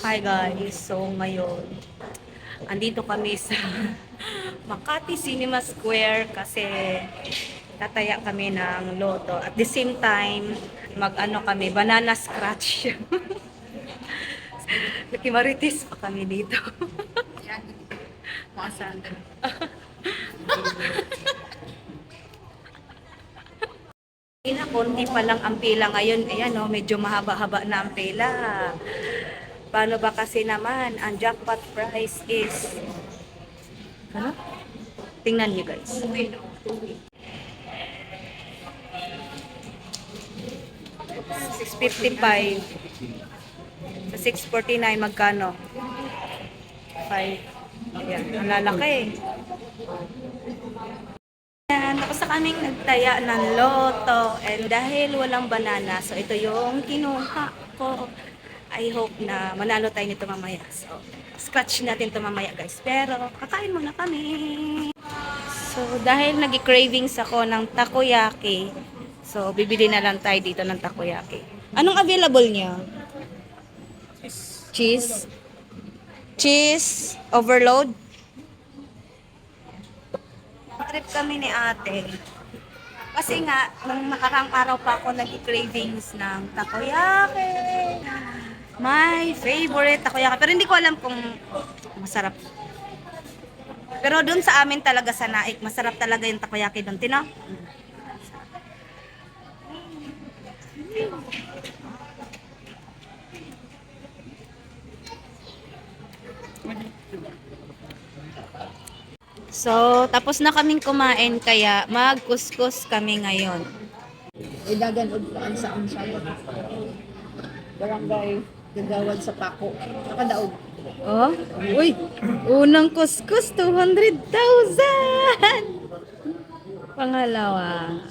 Hi guys, so ngayon, andito kami sa Makati Cinema Square kasi tataya kami ng loto. At the same time, mag-ano kami, banana scratch. Nakimaritis pa kami dito. Asan? Konti pa lang ang pila ngayon. Ayan, oh, medyo mahaba-haba na ang pila. Paano ba kasi naman, ang jackpot price is... Ano? Tingnan niyo guys. 655. Sa 649, magkano? 5. Ayan, ang lalaki. Yan, tapos na kaming nagtaya ng loto. And dahil walang banana, so ito yung kinuha ko. I hope na manalo tayo nito mamaya. So, scratch natin to mamaya guys. Pero, kakain muna kami. So, dahil nag-cravings ako ng takoyaki, so, bibili na lang tayo dito ng takoyaki. Anong available niya? Cheese. Cheese overload. Trip kami ni ate. Kasi nga, nung nakarang araw pa ako nag-cravings ng takoyaki. My favorite takoyaki. Pero hindi ko alam kung masarap. Pero doon sa amin talaga sa Naik, masarap talaga yung takoyaki doon. Tino? So, tapos na kaming kumain kaya magkuskus kami ngayon. Idagan og paan sa ang. Barangay Gagawad sa Pako. Nakadaog. Oh, uy, unang kuskus 200,000. Pangalawa.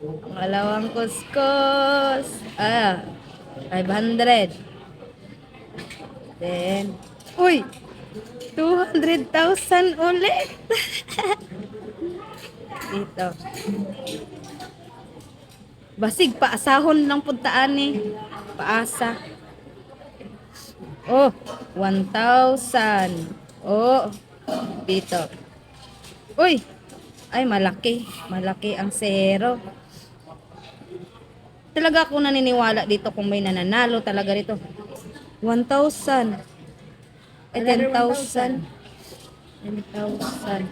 Pangalawang kuskus. Ah, 500. Then, uy, 200,000 ulit. Dito. Basig, paasahon lang puntaan ni. Paasa. Oh, 1,000. Oh, dito. Uy, ay malaki. Malaki ang zero. Talaga ako naniniwala dito kung may nananalo talaga dito. 1,000. Eh, 10,000. 10,000.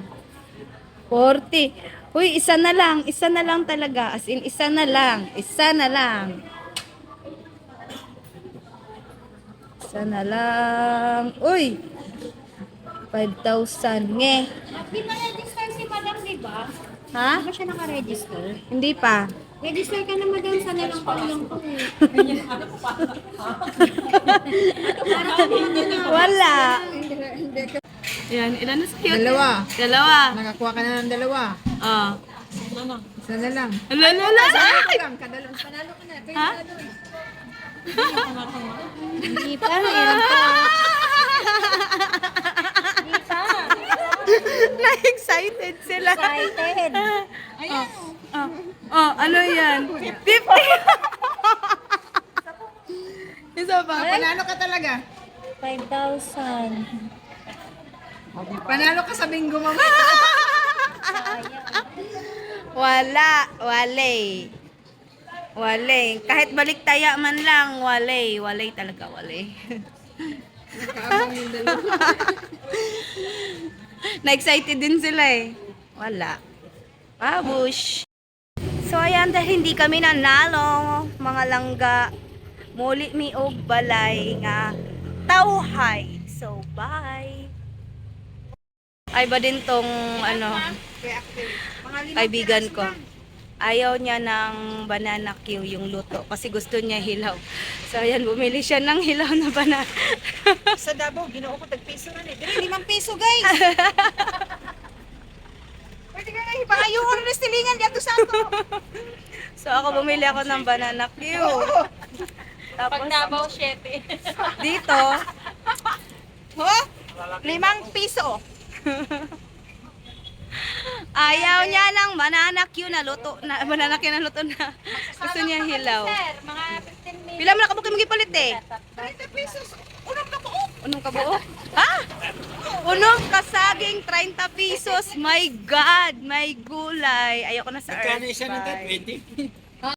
40. Uy, isa na lang. Isa na lang talaga. As in, isa na lang. Isa na lang. Isa na lang. Uy! 5,000. Nge. Pina-register si Madam, di ba? Ha? Di ba siya naka-register? Hindi pa. Register ka na, Madam, sa nalang tulong ko eh. Wala. Yan, ilan na sa'yo? Dalawa. Dalawa. Nakakuha ka na ng dalawa. Oh. Isa na lang. Ala, ala, ala. Ay! Lang, kadalawa. Panalo ka na. Ha? Hindi pa, meron pa. Hindi pa. Na-excited sila. Excited. Ayan. Oh, oh, ano yan? 50. Isa pa. Panalo ka talaga. 5,000. Panalo ka sa bingo mama. Wala. Wale. Wale. Kahit balik taya man lang, wale. Wale talaga, wale. Na-excited din sila eh. Wala. Pabush. So ayan, dahil hindi kami nanalo, mga langga, muli mi og balay nga tawhay. So bye. Ay ba din tong ano, kaibigan ko. Ayaw niya ng banana Q yung luto kasi gusto niya hilaw. So ayan, bumili siya ng hilaw na banana. Sa Davao, ginoo ko tag-piso na ni. Dili limang piso, guys. Pwede ka nga ipangayuhon na stilingan dito sa ato. so ako bumili ako ng banana Q. Tapos Davao 7. dito, Ho? Limang piso. ayaw niya ng banana Q na luto na banana Q na luto na. Gusto niya hilaw. Sir, mga 15 minutes. Pila man ka mo gipalit eh. 30 pesos. Unong kabuo? Ha? Unong kasaging 30 pesos. My God! May gulay. Ayoko na sa Magkano earth isa ng bite. 20?